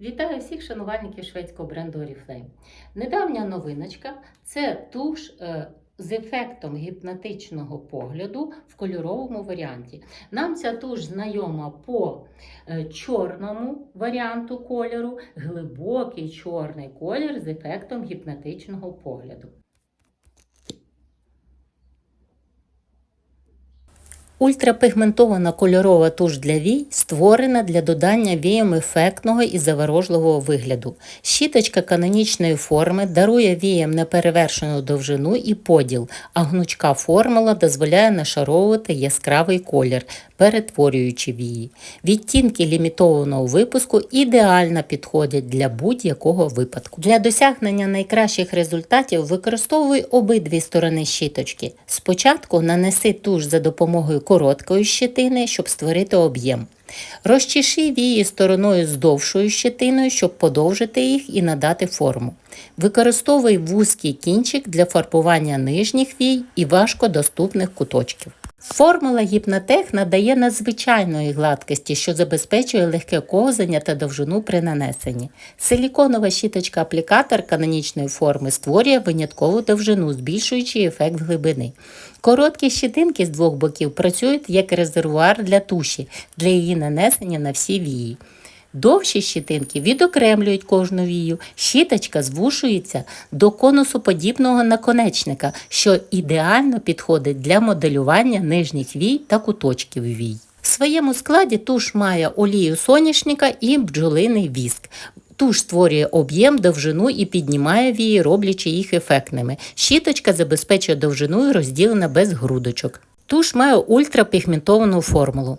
Вітаю всіх шанувальників шведського бренду Oriflame. Недавня новиночка це туш е, з ефектом гіпнотичного погляду в кольоровому варіанті. Нам ця туш знайома по е, чорному варіанту кольору, глибокий чорний колір з ефектом гіпнотичного погляду. Ультрапігментована кольорова туш для вій створена для додання віям ефектного і заворожливого вигляду. Щіточка канонічної форми дарує віям неперевершену довжину і поділ, а гнучка формула дозволяє нашаровувати яскравий колір, перетворюючи вії. Відтінки лімітованого випуску ідеально підходять для будь-якого випадку. Для досягнення найкращих результатів використовуй обидві сторони щіточки. Спочатку нанеси туш за допомогою короткої щетини, щоб створити об'єм. Розчеши вії стороною з довшою щетиною, щоб подовжити їх і надати форму. Використовуй вузький кінчик для фарбування нижніх вій і важкодоступних куточків. Формула гіпнотех надає надзвичайної гладкості, що забезпечує легке ковзання та довжину при нанесенні. Силіконова щіточка-аплікатор канонічної форми створює виняткову довжину, збільшуючи ефект глибини. Короткі щетинки з двох боків працюють як резервуар для туші для її нанесення на всі вії. Довші щитинки відокремлюють кожну вію, щіточка звушується до конусоподібного наконечника, що ідеально підходить для моделювання нижніх вій та куточків вій. В своєму складі туш має олію соняшника і бджолиний віск. Туш створює об'єм, довжину і піднімає вії, роблячи їх ефектними. Щіточка забезпечує довжину і розділена без грудочок. Туш має ультрапігментовану формулу.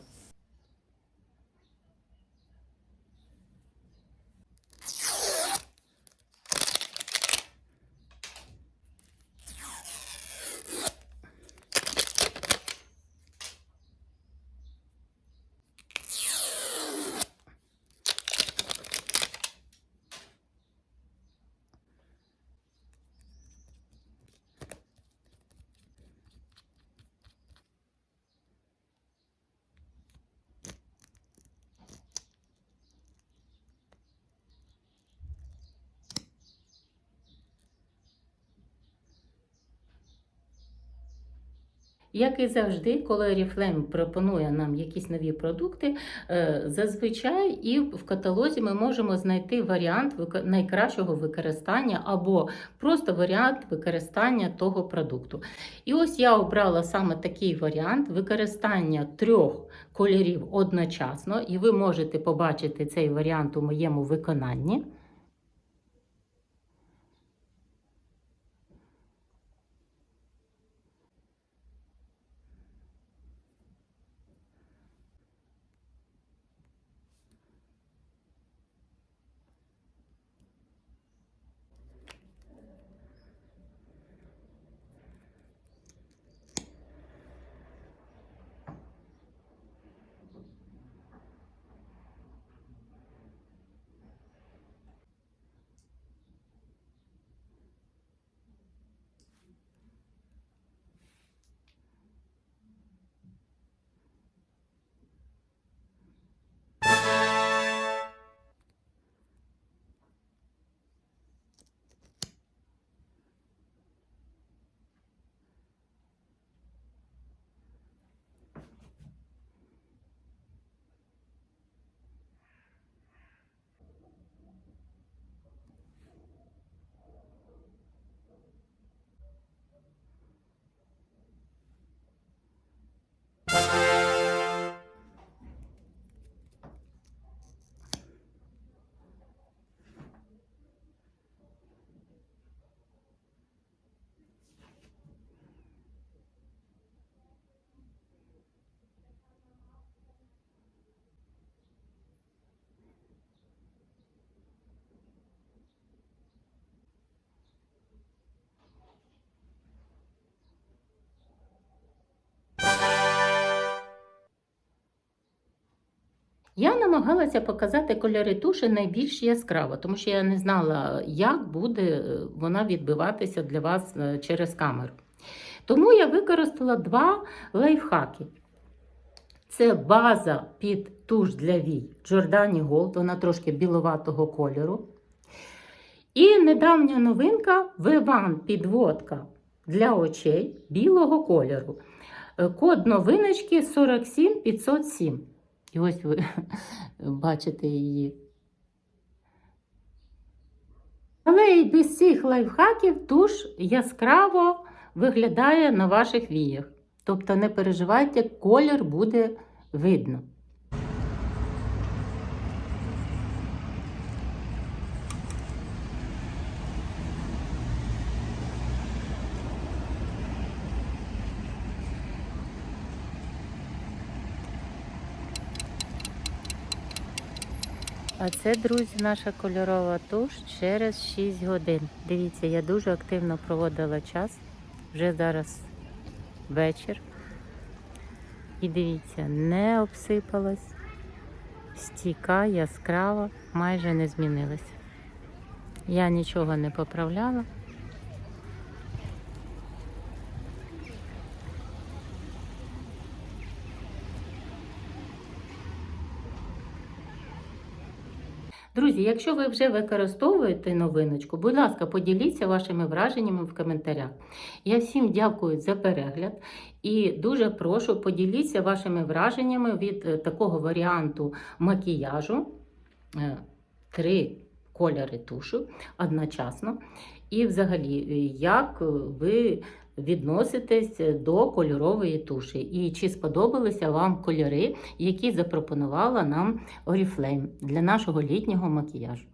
Як і завжди, коли Oriflame пропонує нам якісь нові продукти, е, зазвичай і в каталозі ми можемо знайти варіант найкращого використання або просто варіант використання того продукту. І ось я обрала саме такий варіант використання трьох кольорів одночасно, і ви можете побачити цей варіант у моєму виконанні. Я намагалася показати кольори туші найбільш яскраво, тому що я не знала, як буде е, вона відбиватися для вас е, через камеру. Тому я використала два лайфхаки. Це база під туш для вій Giordani Gold, вона трошки біловатого кольору. І недавня новинка Виван підводка для очей білого кольору. Е, Код новиночки 47507. І ось ви бачите її. Але і без цих лайфхаків туш яскраво виглядає на ваших віях. Тобто не переживайте, колір буде видно. А це, друзі, наша кольорова туш через 6 годин. Дивіться, я дуже активно проводила час. Вже зараз вечір. І дивіться, не обсипалась, стійка, яскрава, майже не змінилася. Я нічого не поправляла. Друзі, якщо ви вже використовуєте новиночку, будь ласка, поділіться вашими враженнями в коментарях. Я всім дякую за перегляд і дуже прошу поділіться вашими враженнями від е, такого варіанту макіяжу. Е, Три кольори тушу одночасно. І взагалі, е, як ви відноситесь до кольорової туші? І чи сподобалися вам кольори, які запропонувала нам Oriflame для нашого літнього макіяжу?